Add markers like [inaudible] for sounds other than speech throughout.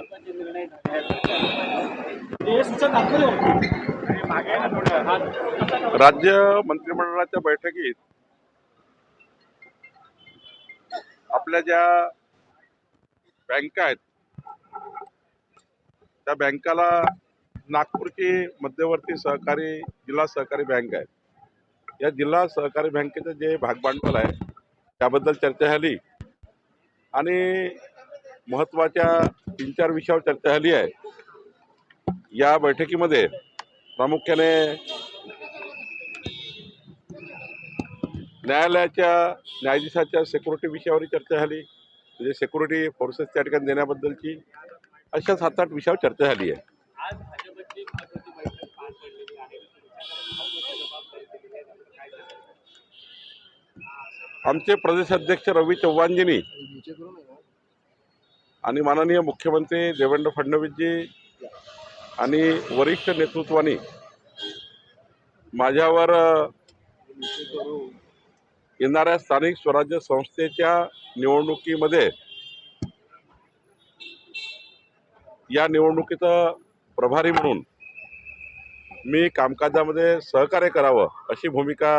महत्त्वाचे निर्णय झाले. हे दाखवले होते मागे राज्य मंत्रिमंडळाच्या बैठकीत आपल्या ज्या बँका आहेत त्या बँकाला नागपूरची मध्यवर्ती सहकारी जिल्हा सहकारी बँक आहे. या जिल्हा सहकारी बँकेचं जे भागभांडवल आहे त्याबद्दल चर्चा झाली. आणि महत्त्वाच्या तीन चार विषयावर चर्चा झाली आहे. या बैठकीमध्ये प्रामुख्याने न्यायालयाच्या न्यायाधीशाच्या सेक्युरिटी विषयावर चर्चा झाली. म्हणजे सेक्युरिटी फोर्सेस त्या ठिकाणी देण्याबद्दलची अशा सात आठ विषयावर चर्चा झाली आहे. आमचे प्रदेश अध्यक्ष आमचे प्रदेशाध्यक्ष रवी चव्हाणजींनी आणि माननीय मुख्यमंत्री देवेंद्र फडणवीसजी आणि वरिष्ठ नेतृत्वाने माझ्यावर येणाऱ्या स्थानिक स्वराज्य संस्थेच्या निवडणुकीमध्ये या निवडणुकीचं प्रभारी म्हणून मी कामकाजामध्ये सहकार्य करावं अशी भूमिका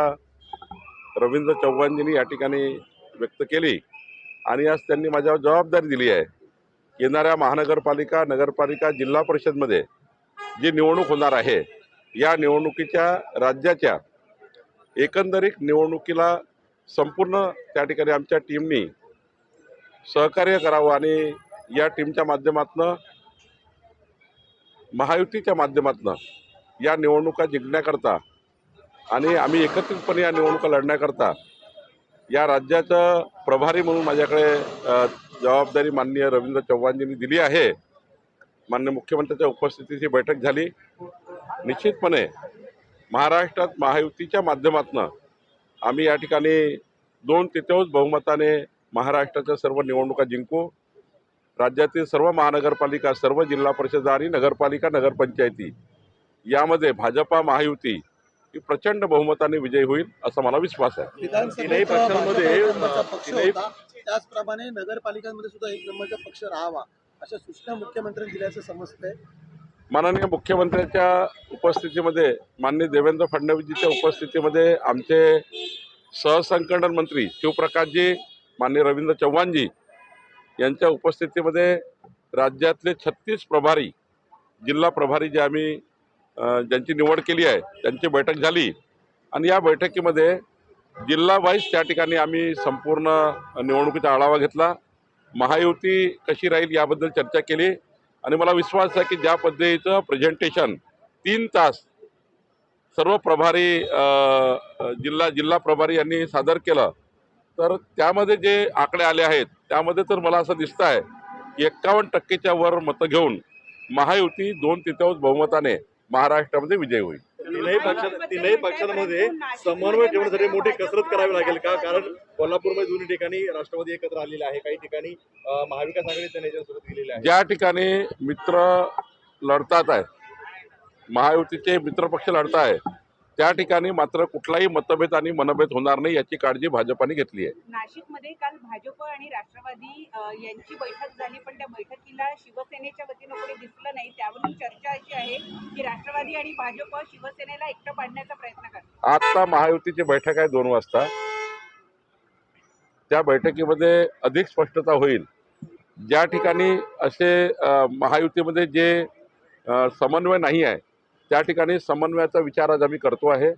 रवींद्र चव्हाणजींनी या ठिकाणी व्यक्त केली. आणि आज त्यांनी माझ्यावर जबाबदारी दिली आहे. येणाऱ्या महानगरपालिका नगरपालिका जिल्हा परिषदमध्ये जी निवडणूक होणार आहे या निवडणुकीच्या राज्याच्या एकंदरीत निवडणुकीला संपूर्ण त्या ठिकाणी आमच्या टीमनी सहकार्य करावं आणि या टीमच्या माध्यमातनं महायुतीच्या माध्यमातनं या निवडणुका जिंकण्याकरता आणि आम्ही एकत्रितपणे या निवडणुका लढण्याकरता या राज्याचं प्रभारी म्हणून माझ्याकडे जबाबदारी माननीय रवींद्र चव्हाणजींनी दिली आहे. माननीय मुख्यमंत्र्यांच्या उपस्थितीत ही बैठक झाली. निश्चितपणे महाराष्ट्रात महायुतीच्या माध्यमातून आम्ही या ठिकाणी दोन तृतीयांश बहुमताने महाराष्ट्राच्या सर्व निवडणुका जिंकू. राज्यातील सर्व महानगरपालिका सर्व जिल्हा परिषद आणि नगरपालिका नगरपंचायती यामध्ये भाजपा महायुती ही प्रचंड बहुमताने विजयी होईल असा मला विश्वास आहे. पक्षांमध्ये, तिन्ही- होता. त्याचप्रमाणे नगरपालिकांमध्ये सुद्धा एक नंबरचा पक्ष राहावा अशा सूचना मुख्यमंत्र्यांनी दिल्याचं समजतंय. माननीय मुख्यमंत्र्यांच्या उपस्थितीमध्ये माननीय देवेंद्र फडणवीसजीच्या उपस्थितीमध्ये आमचे सहसंकलन मंत्री शिवप्रकाशजी माननीय रवींद्र चव्हाणजी यांच्या उपस्थितीमध्ये राज्यातले छत्तीस प्रभारी जिल्हा प्रभारी जे आम्ही ज्यांची निवड केली आहे त्यांची बैठक झाली. आणि या बैठकीमध्ये जिल्हा वाईज त्या ठिकाणी आम्ही संपूर्ण निवडणुकीचा आढावा घेतला. महायुती कशी राहील याबद्दल चर्चा केली. आणि मला विश्वास आहे की ज्या पद्धतीचं प्रेझेंटेशन तीन तास सर्व प्रभारी जिल्हा जिल्हा प्रभारी यांनी सादर केलं तर त्यामध्ये जे आकडे आले आहेत त्यामध्ये तर मला असं दिसतं आहे की एक्कावन्न टक्केच्या वर मतं घेऊन महायुती दोन तिथं बहुमताने महाराष्ट्रामध्ये विजय होईल. तीनही पक्षां तीनही पक्षांमध्ये समन्वय ठेवण्यासाठी मोठी कसरत करावी लागेल का? कारण कोल्हापूरमध्ये दोन्ही ठिकाणी राष्ट्रवादी एकत्र आलेले आहे. काही ठिकाणी महाविकास आघाडीच्या नेत्यांसोबत गेलेले आहे. ज्या ठिकाणी मित्र लढतात आहे महायुतीचे मित्रपक्ष लढत आहे त्या ठिकाणी मात्र कुठलाही मतभेद आणि मनभेद होणार नाही याची काळजी भाजपाने घेतली आहे. नाशिकमध्ये काल भाजप आणि राष्ट्रवादी यांची बैठक झाली पण त्या बैठकीला शिवसेनेच्या वतीनं कोणी दिसलं नाही. त्यावरून चर्चा अशी आहे की राष्ट्रवादी आणि भाजप शिवसेनेला एकटं पाडण्याचा प्रयत्न करतात. आता महायुतीची बैठक आहे दोन वाजता. त्या बैठकीमध्ये अधिक स्पष्टता होईल. ज्या ठिकाणी असे महायुतीमध्ये जे समन्वय नाही आहे त्या ठिकाणी समन्वयाचा विचार आज आम्ही करतो आहे.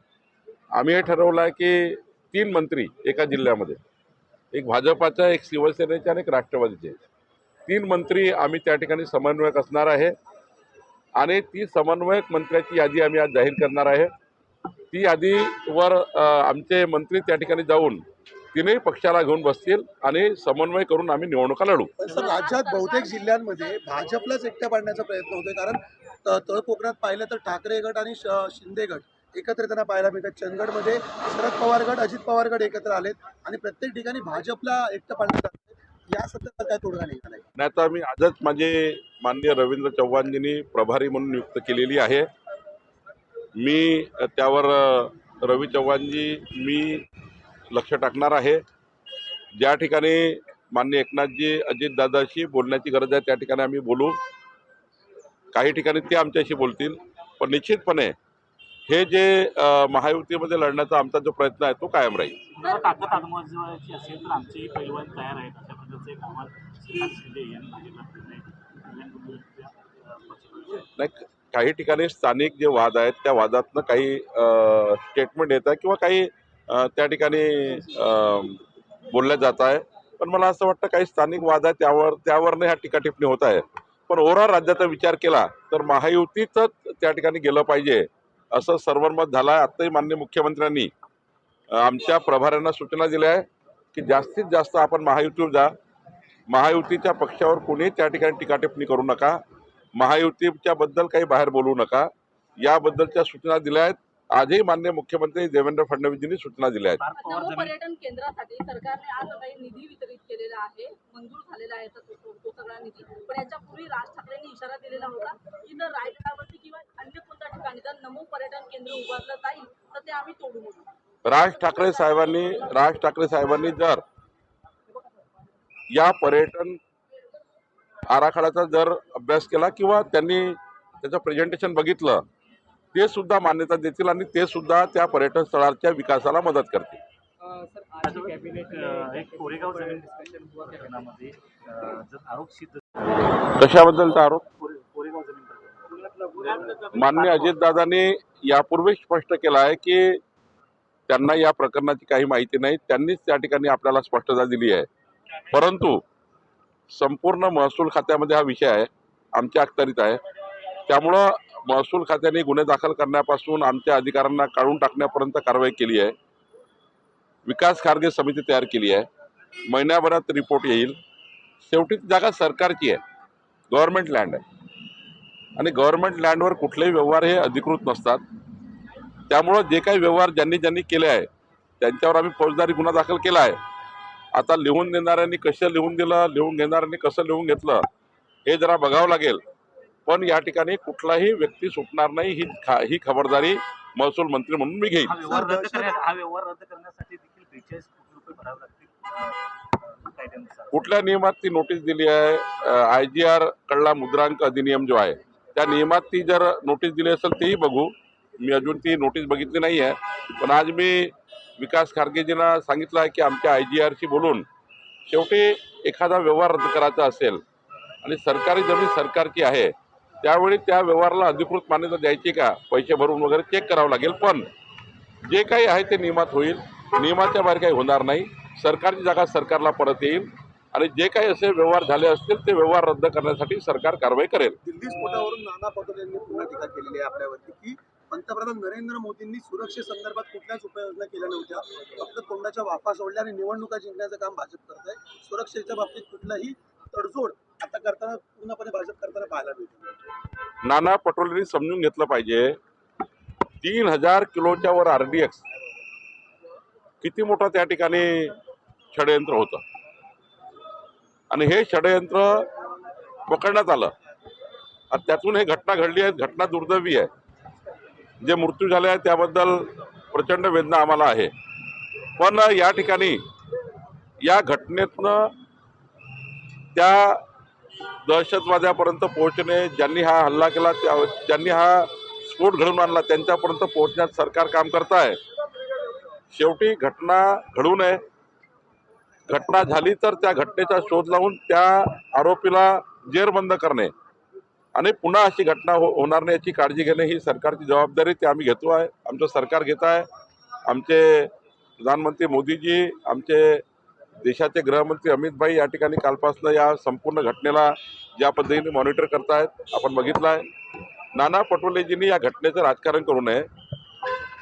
आम्ही हे ठरवलं आहे की तीन मंत्री एका जिल्ह्यामध्ये एक भाजपाचा एक शिवसेनेचे आणि एक राष्ट्रवादीचे. तीन मंत्री आम्ही त्या ठिकाणी समन्वयक असणार आहे आणि ती समन्वयक मंत्र्याची यादी आम्ही आज जाहीर करणार आहे. ती यादीवर आमचे मंत्री त्या ठिकाणी जाऊन तीनही पक्षाला घेऊन बसतील आणि समन्वय करून आम्ही निवडणुका लढू. राज्यात बहुतेक जिल्ह्यांमध्ये भाजपलाच एकट्या पाडण्याचा प्रयत्न होतोय कारण त- तळ कोकणात पाहिलं तर ठाकरे गट आणि शिंदे गट एकत्र येताना पाहायला मिळतात. चंदगडमध्ये शरद पवार गट अजित पवार गट एकत्र आलेत आणि प्रत्येक ठिकाणी भाजपला एकटं पाडण्यात. या संदर्भात काय तोडगा नाही? तर मी आजच माझे माननीय रवींद्र चव्हाणजींनी प्रभारी म्हणून नियुक्त केलेली आहे. मी त्यावर रवी चव्हाणजी मी लक्ष टाकणार आहे. ज्या ठिकाणी माननीय एकनाथजी अजितदादाशी बोलण्याची गरज आहे त्या ठिकाणी आम्ही बोलू. काही ठिकाणी ते आमच्याशी बोलतील. पण निश्चितपणे हे जे महायुतीमध्ये लढण्याचा आमचा जो प्रयत्न आहे तो कायम राहील. असेल तर पैलवान तयार आहेत. अशा प्रकारचं. नाही काही ठिकाणी स्थानिक जे वाद आहेत त्या वादातनं काही स्टेटमेंट येत आहे किंवा काही त्या ठिकाणी बोलल्या जात आहे. पण मला असं वाटतं काही स्थानिक वाद आहे त्यावर त्यावरनं ह्या टीकाटिपणी होत आहे. पण ओव्हरऑल राज्याचा विचार केला तर महायुतीचंच त्या ठिकाणी गेलं पाहिजे असं सर्वमत झालं आहे आत्ताही माननीय मुख्यमंत्र्यांनी आमच्या प्रभाऱ्यांना सूचना दिल्या आहे की जास्तीत जास्त आपण महायुतीवर जा. महायुतीच्या पक्षावर कोणी त्या ठिकाणी टीकाटिपणी करू नका. महायुतीच्या बद्दल काही बाहेर बोलू नका. याबद्दलच्या सूचना दिल्या आहेत. आजही मान्य मुख्यमंत्री देवेंद्र फडणवीसजींनी सूचना दिल्या आहेत. पर्यटन केंद्रासाठी सरकारने आज काही निधी वितरित केलेला आहे. मंजूर झालेला आहे तो तो- तो सगळा निधी. पण याच्यापूर्वी राज ठाकरेंनी इशारा दिलेला होता की जर रायगडावरती किंवा अन्य कोणत्या ठिकाणी जर नमो पर्यटन केंद्र उभारलं जाईल तर ते आम्ही तोडू म्हणून. राज ठाकरे साहेबांनी राज ठाकरे साहेबांनी जर या पर्यटन आराखड्याचा जर अभ्यास केला किंवा त्यांनी त्याचं प्रेझेंटेशन बघितलं ते सुद्धा मान्यता देतील आणि ते सुद्धा त्या पर्यटन स्थळाच्या विकासाला मदत करतील. कशाबद्दलचा आरोप. मान्य अजितदादांनी यापूर्वी स्पष्ट केलं आहे की त्यांना या प्रकरणाची काही माहिती नाही. त्यांनीच त्या ठिकाणी आपल्याला स्पष्टता दिली आहे. परंतु संपूर्ण महसूल खात्यामध्ये हा विषय आहे. आमच्या अखत्यारीत आहे. त्यामुळं महसूल खात्याने गुन्हे दाखल करण्यापासून आमच्या अधिकाऱ्यांना काढून टाकण्यापर्यंत कारवाई केली आहे. विकास खारगे समिती तयार केली आहे. महिन्याभरात रिपोर्ट येईल. शेवटी ती जागा सरकारची आहे. गव्हर्नमेंट लँड आहे. आणि गव्हर्नमेंट लँडवर कुठलेही व्यवहार हे अधिकृत नसतात. त्यामुळं जे काही व्यवहार ज्यांनी ज्यांनी केले आहे त्यांच्यावर आम्ही फौजदारी गुन्हा दाखल केला आहे. आता लिहून देणाऱ्यांनी कसं लिहून दिलं लिहून घेणाऱ्यांनी कसं लिहून घेतलं हे जरा बघावं लागेल. पण या ठिकाणी कुठलाही व्यक्ती सुटणार नाही ही खा ही खबरदारी महसूल मंत्री म्हणून मी घेईन. कुठल्या नियमात ती नोटीस दिली आहे? आय जी आर कडला मुद्रांक अधिनियम जो आहे त्या नियमात ती जर नोटीस दिली असेल तेही बघू. मी अजून ती नोटीस बघितली नाही आहे. पण आज मी विकास खारगेजींना सांगितलं आहे की आमच्या आय जी आरशी बोलून शेवटी एखादा व्यवहार रद्द करायचा असेल आणि सरकारी जमीन सरकारची आहे त्यावेळी त्या व्यवहाराला अधिकृत मान्यता द्यायची का? पैसे भरून वगैरे चेक करावं लागेल. पण जे काही आहे ते नियमात होईल. नियमाच्या बाहेर काही होणार नाही. सरकारची जागा सरकारला परत येईल. आणि जे काही असे व्यवहार झाले असतील ते व्यवहार रद्द करण्यासाठी सरकार कारवाई करेल. दिल्ली स्फोटावरून नाना पटोले यांनी पुन्हा टीका केलेली आहे आपल्यावरती की पंतप्रधान नरेंद्र मोदींनी सुरक्षेसंदर्भात कुठल्याच उपाययोजना केल्या नव्हत्या. फक्त तोंडाच्या वाफा सोडल्या आणि निवडणुका जिंकण्याचं काम भाजप करत आहे सुरक्षेच्या बाबतीत कुठलाही तडजोड आता करताना पूर्णपणे भाजप करताना पाहायला मिळते. नाना पटोलेंनी समजून घेतलं पाहिजे तीन हजार किलोच्या वर आर डी एक्स किती मोठं त्या ठिकाणी षडयंत्र होतं. आणि हे षडयंत्र पकडण्यात आलं. आणि त्यातून हे घटना घडली आहे घटना दुर्दैवी आहे. जे मृत्यू झाले आहे त्याबद्दल प्रचंड वेदना आम्हाला आहे. पण या ठिकाणी या घटनेतनं त्या दहशतवाद्यापर्यंत पोहोचणे ज्यांनी हा हल्ला केला त्या ज्यांनी हा स्फोट घडवून आणला त्यांच्यापर्यंत पोहोचण्यात सरकार काम करत आहे. शेवटी घटना घडू नये. घटना झाली तर त्या घटनेचा शोध लावून त्या आरोपीला जेरबंद करणे आणि पुन्हा अशी घटना हो होणार नाही याची काळजी घेणे ही सरकारची जबाबदारी ती आम्ही घेतो आहे आमचं सरकार घेत आहे. आमचे प्रधानमंत्री मोदीजी आमचे देशाचे गृहमंत्री अमित भाई या ठिकाणी कालपासनं या संपूर्ण घटनेला ज्या पद्धतीने मॉनिटर करतायत आपण बघितलं आहे नाना पटोलेजींनी या घटनेचं राजकारण करू नये.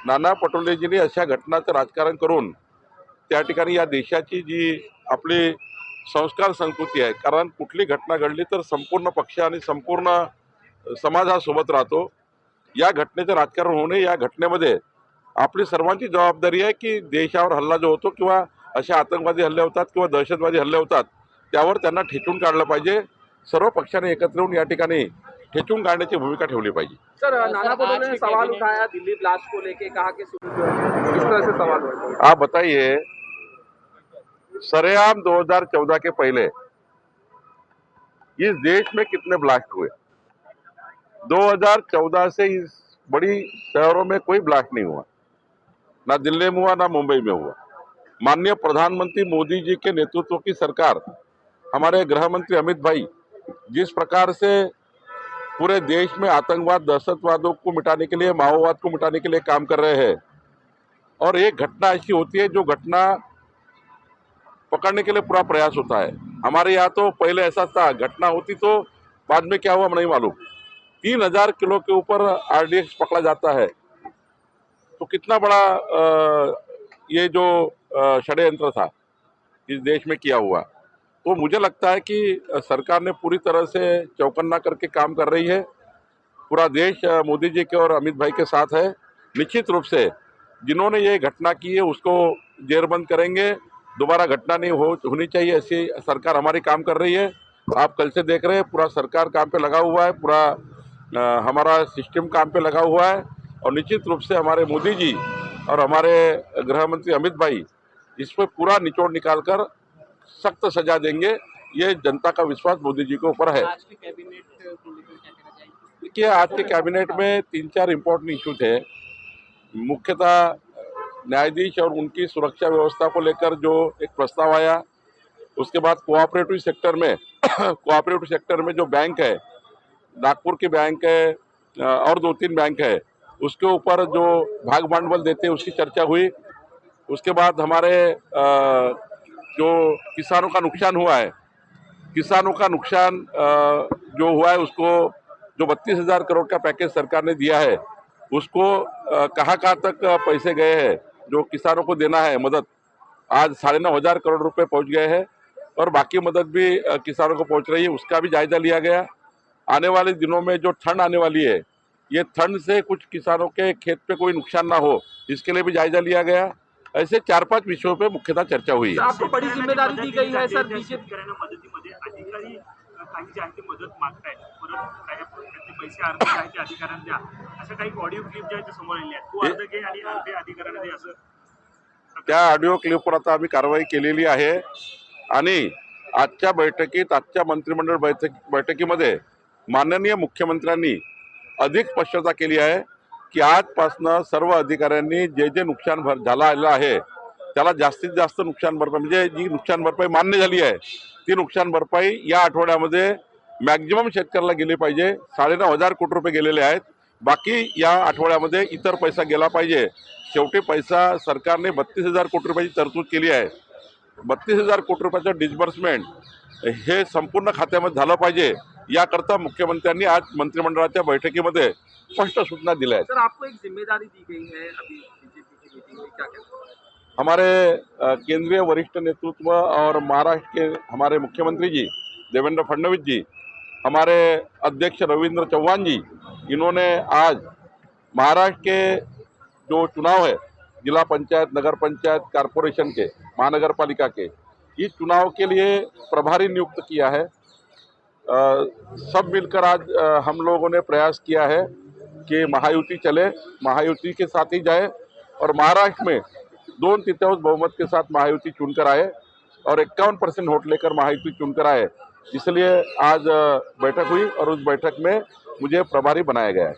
नाना पटोलेजींनी अशा घटनाचं राजकारण करून त्या ठिकाणी या देशाची जी आपली संस्कार संस्कृती आहे कारण कुठली घटना घडली तर संपूर्ण पक्ष आणि संपूर्ण समाज हा सोबत राहतो. या घटनेचं राजकारण होऊ नये. या घटनेमध्ये आपली सर्वांची जबाबदारी आहे की देशावर हल्ला जो होतो किंवा असे आतंकवादी हल्ले होतात किंवा दहशतवादी हल्ले होतात त्यावर त्यांना ठेचून काढलं पाहिजे. सर्व पक्षाने एकत्र येऊन या ठिकाणी ठेचून काढण्याची भूमिका ठेवली पाहिजे. सर नाना पटोले ने सवाल उठाया दिल्ली ब्लास्ट को लेके कहा कि है तरह से सवाल आप बताइए सरेआम 2014 के पहले इस देश में कितने ब्लास्ट हुए? 2014 से इस बड़ी शहरों में कोई ब्लास्ट नहीं हुआ। ना दिल्ली में हुआ ना मुंबई में हुआ। माननीय प्रधानमंत्री मोदी जी के नेतृत्व की सरकार, हमारे गृह मंत्री अमित भाई, जिस प्रकार से पूरे देश में आतंकवाद, दहशतवादों को मिटाने के लिए, माओवाद को मिटाने के लिए काम कर रहे हैं, और एक घटना ऐसी होती है जो घटना पकड़ने के लिए पूरा प्रयास होता है। हमारे यहाँ तो पहले ऐसा था, घटना होती तो बाद में क्या हुआ हम नहीं मालूम। तीन हज़ार किलो के ऊपर आरडीएक्स पकड़ा जाता है। तो कितना बड़ा ये जो षड्यंत्र था, इस देश में किया हुआ। तो मुझे लगता है कि सरकार ने पूरी तरह से चौकन्ना करके काम कर रही है। पूरा देश मोदी जी के और अमित भाई के साथ है। निश्चित रूप से जिन्होंने ये घटना की है, उसको जेरबंद करेंगे। दोबारा घटना नहीं हो, होनी चाहिए, ऐसी सरकार हमारी काम कर रही है। आप कल से देख रहे हैं, पूरा सरकार काम पे लगा हुआ है, पूरा हमारा सिस्टम काम पे लगा हुआ है। और निश्चित रूप से हमारे मोदी जी और हमारे गृह मंत्री अमित भाई इस पर पूरा निचोड़ निकाल कर सख्त सजा देंगे। ये जनता का विश्वास मोदी जी के ऊपर है। देखिए आज के कैबिनेट में तीन चार इम्पोर्टेंट इशू थे। मुख्यतः न्यायाधीश और उनकी सुरक्षा व्यवस्था को लेकर जो एक प्रस्ताव आया उसके बाद कोऑपरेटिव सेक्टर में [coughs] कोऑपरेटिव सेक्टर में जो बैंक है नागपुर की बैंक है और दो तीन बैंक है उसके ऊपर जो भाग भांडवल देते हैं उसकी चर्चा हुई। उसके बाद हमारे जो किसानों का नुकसान हुआ है, किसानों का नुकसान जो हुआ है उसको, जो बत्तीस हज़ार करोड़ का पैकेज सरकार ने दिया है, उसको कहाँ कहाँ तक पैसे गए हैं, जो किसानों को देना है मदद, आज साढ़े नौ हज़ार करोड़ रुपए पहुँच गए हैं, और बाकी मदद भी किसानों को पहुँच रही है, उसका भी जायजा लिया गया। आने वाले दिनों में जो ठंड आने वाली है, ये ठंड से कुछ किसानों के खेत पे कोई नुकसान ना हो, इसके लिए भी जायजा लिया गया। ऐसे चार पांच विषयों पे मुख्यतः चर्चा हुई है। आपको बड़ी जिम्मेदारी दी गई है सर बीजेपी शेतकऱ्यांना मदतीमध्ये. अधिकारी अ, काही जे आहे ते मदत मागतायत परत काही त्याचे पैसे अर्धे आहे ते अधिकाऱ्यांना द्या. अशा काही ऑडिओ क्लिप ज्या आहेत त्या समोर आलेल्या आहेत. तू अर्ध घे आणि अर्धे अधिकाऱ्यांना दे असं. त्या ऑडिओ क्लिपवर आता आम्ही कारवाई केलेली आहे. आणि आजच्या बैठकीत आजच्या मंत्रिमंडळ बैठक बैठकीमध्ये माननीय मुख्यमंत्र्यांनी अधिक स्पष्टता केली आहे. की आजपासनं सर्व अधिकाऱ्यांनी जे जे नुकसान भर झालं आलेलं आहे त्याला जास्तीत जास्त नुकसान भरपाई म्हणजे जी नुकसान भरपाई मान्य झाली आहे ती नुकसान भरपाई या आठवड्यामध्ये मॅक्झिमम शेतकऱ्याला गेली पाहिजे. साडेनऊ हजार कोटी रुपये गेलेले आहेत. बाकी या आठवड्यामध्ये इतर पैसा गेला पाहिजे. शेवटी पैसा सरकारने बत्तीस हजार कोटी रुपयाची तरतूद केली आहे. बत्तीस हजार कोटी रुपयाचं डिस्बर्समेंट हे संपूर्ण खात्यामध्ये झालं पाहिजे. याकरता मुख्यमंत्र्यांनी आज मंत्रिमंडळाच्या बैठकीमध्ये स्पष्ट सूचना दिल्या आहेत. सर आपको एक ज़िम्मेदारी दी गई है अभी बीजेपी की मीटिंग में क्या कहते हमारे केंद्रीय वरिष्ठ नेतृत्व और महाराष्ट्र के हमारे मुख्यमंत्री जी देवेंद्र फडणवीस जी हमारे अध्यक्ष रविंद्र चौहान जी इन्होंने आज महाराष्ट्र के जो चुनाव है जिला पंचायत नगर पंचायत कारपोरेशन के महानगर पालिका के इस चुनाव के लिए प्रभारी नियुक्त किया है। सब मिलकर आज हम लोगों ने प्रयास किया है कि महायुति चले, महायुति के साथ ही जाए और महाराष्ट्र में दोन तृतीयांश बहुमत के साथ महायुति चुनकर आए और इक्यावन परसेंट वोट लेकर महायुति चुनकर आए। इसलिए आज बैठक हुई और उस बैठक में मुझे प्रभारी बनाया गया है।